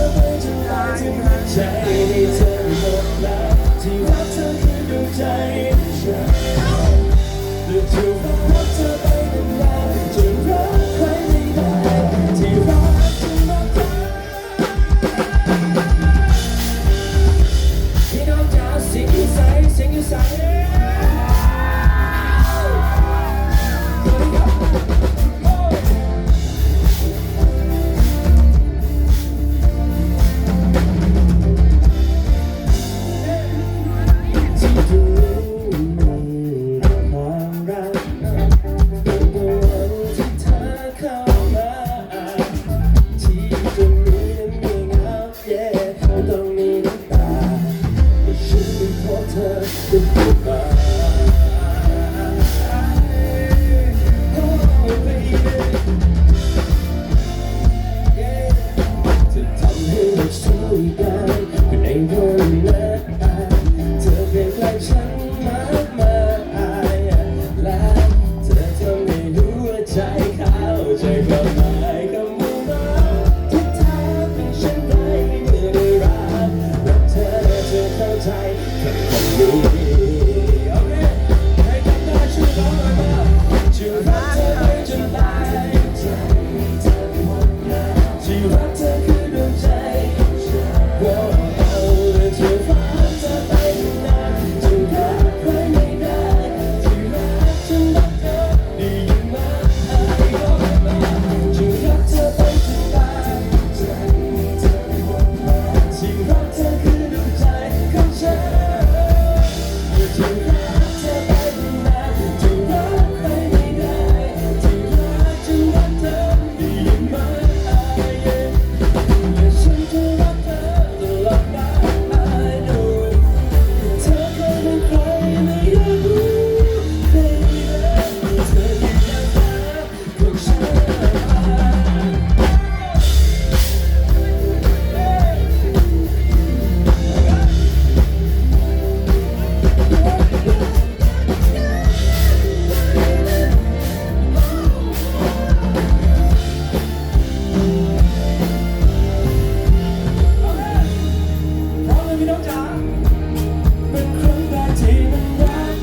อไปจนตายที่ให้เธอหมดแล้ที่รักเธอคือดวใจฉัอ They Georgia.